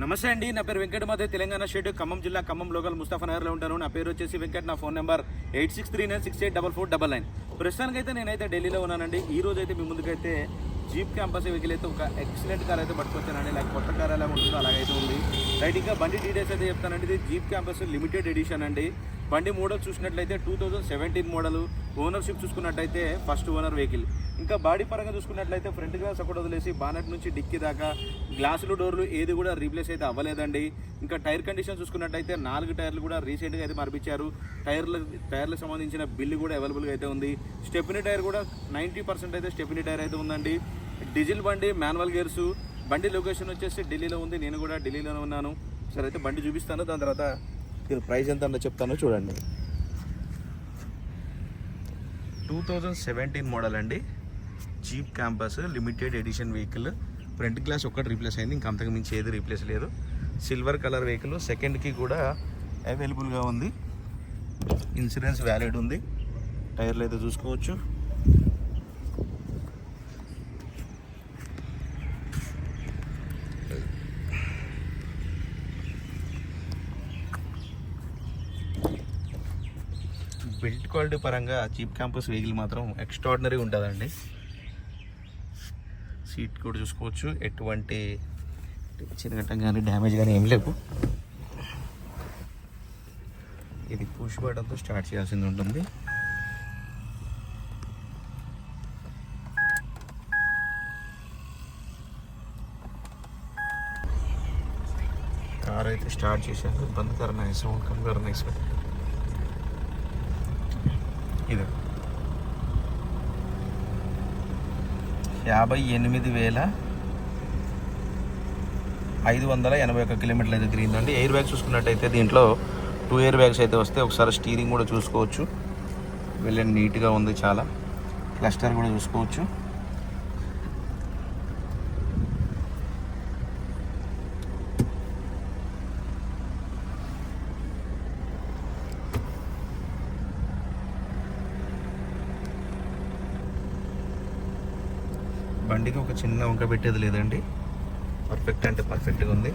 నమస్తే అండి. నా పేరు వెంకట మాధవ్ తెలంగాణ స్టేట్ ఖమ్మం జిల్లా ఖమ్మం లోకల్ ముస్తాఫా నగర్లో ఉంటాను. నా పేరు వచ్చేసి వెంకట్. నా phone number eight six three nine six eight double four double nine ప్రస్తుతానికి అయితే నేనైతే ఢిల్లీలో ఉన్నానండి. ఈ రోజు అయితే మీ ముందుకైతే జీప్ క్యాంపస్ వెహికల్ అయితే ఒక ఎక్సలెంట్ కార్ అయితే పట్టుకొచ్చానండి. లైక్ కొత్త కార్ ఎలా ఉంటుందో అలాగైతే ఉంది. రైట్ ఇంకా బండి డీటెయిల్స్ అయితే చెప్తానండి. ఇది జీప్ క్యాంపస్ లిమిటెడ్ ఎడిషన్ అండి. బండి మోడల్ చూసినట్లయితే two thousand seventeen model ownership చూసుకున్నట్టయితే ఫస్ట్ ఓనర్ వెహికల్ ఇంకా బాడీ పరంగా చూసుకున్నట్లయితే ఫ్రంట్ గ్లాస్ ఒకటి వదిలేసి బానెట్ నుంచి డిక్కి దాకా గ్లాసులు డోర్లు ఏది కూడా రీప్లేస్ అయితే అవ్వలేదండి. ఇంకా టైర్ కండిషన్ చూసుకున్నట్టయితే నాలుగు టైర్లు కూడా రీసెంట్గా అయితే మార్పించారు టైర్ల టైర్లకు సంబంధించిన బిల్లు కూడా అవైలబుల్గా అయితే ఉంది. స్టెప్ని టైర్ కూడా నైంటీ పర్సెంట్ అయితే స్టెప్ని టైర్ అయితే ఉందండి. డీజిల్ బండి మాన్యువల్ గేర్స్ బండి లొకేషన్ వచ్చేసి ఢిల్లీలో ఉంది. నేను కూడా ఢిల్లీలోనే ఉన్నాను. సరే అయితే బండి చూపిస్తాను. దాని తర్వాత మీరు ప్రైస్ ఎంత అన్న చెప్తానో చూడండి. టూ థౌజండ్ సెవెంటీన్ మోడల్ అండి. Jeep Compass limited edition vehicle front glass ఒక్కటి రీప్లేస్ అయింది ఇంకా అంతకు మించి ఏది రీప్లేస్ లేదు. సిల్వర్ కలర్ వెహికల్ సెకండ్కి కూడా అవైలబుల్గా ఉంది. ఇన్సూరెన్స్ వ్యాలిడ్ ఉంది. టైర్లు అయితే చూసుకోవచ్చు. బిల్ట్ క్వాలిటీ పరంగా చీప్ క్యాంపస్ వెహికల్ మాత్రం ఎక్స్ట్రాడినరీ ఉంటుందండి. సీట్ కూడా చూసుకోవచ్చు. ఎటువంటి చిరగటం కానీ డ్యామేజ్ కానీ ఏం లేవు. ఇది పుష్ బటన్తో స్టార్ట్ చేయాల్సింది ఉంటుంది. కార్ అయితే స్టార్ట్ చేశాక బంద్ కరణ సౌండ్ కమ్ కరణ ఇది. యాభై ఎనిమిది వేల ఐదు వందల ఎనభై ఒక్క కిలోమీటర్లు అయితే తిరిగిందండి. ఎయిర్ బ్యాగ్ చూసుకున్నట్టయితే దీంట్లో టూ ఎయిర్ బ్యాగ్స్ అయితే వస్తే ఒకసారి స్టీరింగ్ కూడా చూసుకోవచ్చు. వెళ్ళండి నీట్గా ఉంది చాలా. క్లస్టర్ కూడా చూసుకోవచ్చు. బండికి ఒక చిన్న వంక పెట్టేది లేదండి. పర్ఫెక్ట్ అంటే పర్ఫెక్ట్గా ఉంది.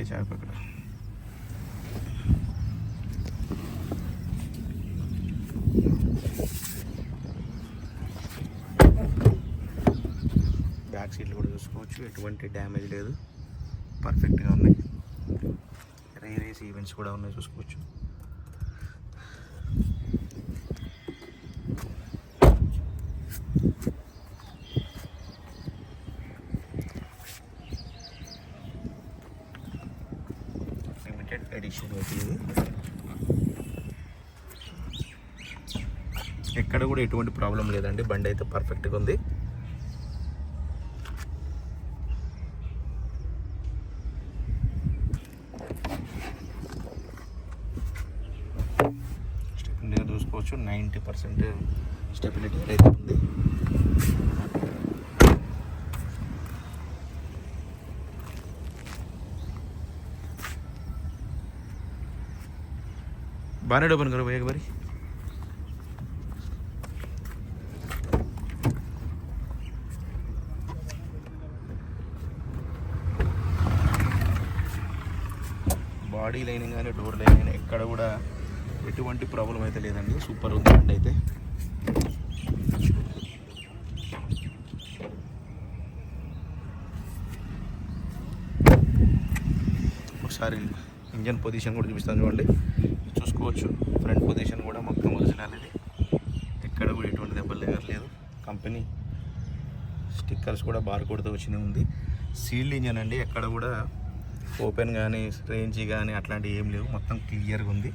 ఈ చాకు అక్కడ బ్యాక్ సీట్లు కూడా చూసుకోవచ్చు ఎటువంటి డ్యామేజ్ లేదు. పర్ఫెక్ట్గా ఉన్నాయి రే రేస్ ఈవెంట్స్ కూడా ఉన్నాయి చూసుకోవచ్చు లిమిటెడ్ ఎడిషన్ ఇది ఎక్కడ కూడా ఎటువంటి ప్రాబ్లం లేదండి. బండి అయితే పర్ఫెక్ట్గా ఉంది. స్టెబిలిటీ చూసుకోవచ్చు. నైంటీ పర్సెంట్ స్టెబిలిటీ అయితే ఉంది. बानेट ओपन करो भैया एक बारी బాడీ లైనింగ్ కానీ డోర్ లైనింగ్ కానీ ఎక్కడ కూడా ఎటువంటి ప్రాబ్లం అయితే లేదండి సూపర్ ఉంది బండి అయితే ఒకసారి ఇంజన్ పొజిషన్ కూడా చూపిస్తాను చూడండి చూసుకోవచ్చు ఫ్రంట్ పొజిషన్ కూడా మొత్తం ఒరిజినల్ ఇది. ఎక్కడ కూడా ఎటువంటి దెబ్బలు లేదు కంపెనీ స్టిక్కర్స్ కూడా బార్ కోడ్తో వచ్చినవి ఉంది. సీల్డ్ ఇంజన్ అండి. ఎక్కడ కూడా ఓపెన్ కానీ రేంజ్ కానీ అట్లాంటివి ఏం లేవు. మొత్తం క్లియర్గా ఉంది.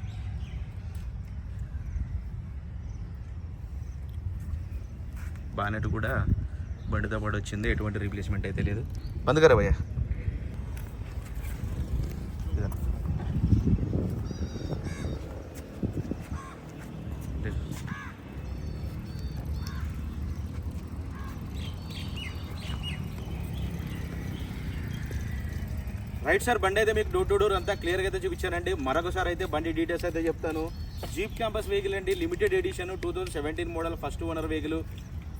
బానెట్ కూడా బండితో పాటు వచ్చింది. ఎటువంటి రీప్లేస్మెంట్ అయితే లేదు. బంద్ కరా భయ్యా. రైట్ సార్ బండి అయితే మీకు డోర్ టు డోర్ అంతా క్లియర్గా అయితే చూపించానండి. మరొకసారి అయితే బండి డీటెయిల్స్ అయితే చెప్తాను. జీప్ క్యాంపస్ వెహికల్ అండి limited edition two thousand seventeen model first owner vehicle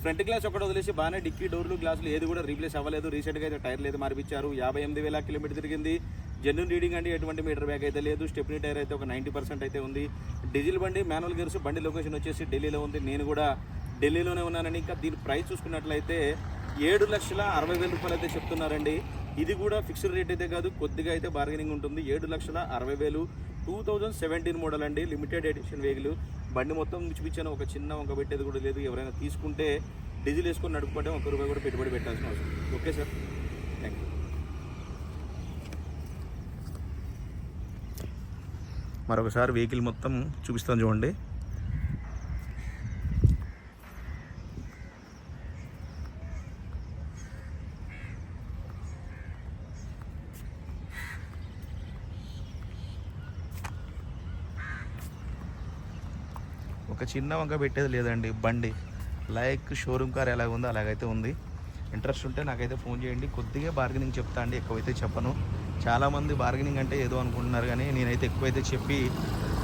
front glass ఒకటి వదిలేసి బాగానే డిక్కీ డోర్లు గ్లాసులు ఏది కూడా రీప్లేస్ అవ్వలేదు. రీసెంట్గా అయితే టైర్లు అయితే మార్పించారు. యాభై ఎనిమిది వేల కిలోమీటర్ తిరిగింది. జెన్యున్ రీడింగ్ అండి ఎటువంటి మీటర్ బ్యాగ్ అయితే లేదు. స్టెప్నీ టైర్ అయితే ఒక నైంటీ పర్సెంట్ అయితే ఉంది. డీజిల్ బండి మాన్యువల్ గేర్స్ బండి లొకేషన్ వచ్చేసి ఢిల్లీలో ఉంది. నేను కూడా ఢిల్లీలోనే ఉన్నానండి. ఇంకా దీని ప్రైస్ చూసుకున్నట్లయితే ఏడు లక్షల అరవై వేల రూపాయలు అయితే చెప్తున్నారండి. ఇది కూడా ఫిక్స్డ్ రేట్ అయితే కాదు కొద్దిగా అయితే బార్గెనింగ్ ఉంటుంది. ఏడు లక్షల అరవై వేలు టూ థౌజండ్ సెవెంటీన్ మోడల్ అండి. లిమిటెడ్ ఎడిషన్ వెహికల్ బండి మొత్తం చూపించాను ఒక చిన్న వంక పెట్టేది కూడా లేదు. ఎవరైనా తీసుకుంటే డీజిల్ వేసుకొని నడుపుకుంటే ఒక రూపాయి కూడా పెట్టుబడి పెట్టాల్సిన అవసరం ఓకే సార్? థ్యాంక్ యూ మరొకసారి వెహికల్ మొత్తం చూపిస్తాను చూడండి. ఒక చిన్న వంక పెట్టేది లేదండి బండి. లైక్ షోరూమ్ కార్ ఎలాగ ఉందో అలాగైతే ఉంది. ఇంట్రెస్ట్ ఉంటే నాకైతే ఫోన్ చేయండి. కొద్దిగా బార్గెనింగ్ చెప్తా అండి ఎక్కువైతే చెప్పను. చాలామంది బార్గెనింగ్ అంటే ఏదో అనుకుంటున్నారు కానీ నేనైతే ఎక్కువైతే చెప్పి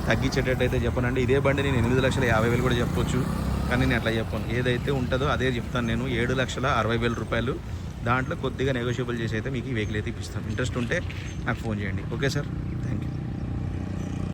తగ్గించేటట్టు అయితే చెప్పనండి. ఇదే బండి నేను ఎనిమిది లక్షల యాభై వేలు కూడా చెప్పొచ్చు. కానీ నేను అట్లా చెప్పను. ఏదైతే ఉంటుందో అదే చెప్తాను నేను. ఏడు లక్షల అరవై వేల రూపాయలు దాంట్లో కొద్దిగా నెగోషియబుల్ చేసి అయితే మీకు ఈ వెహికల్ అయితే ఇప్పిస్తాను. ఇంట్రెస్ట్ ఉంటే నాకు ఫోన్ చేయండి. Okay sir? Thank you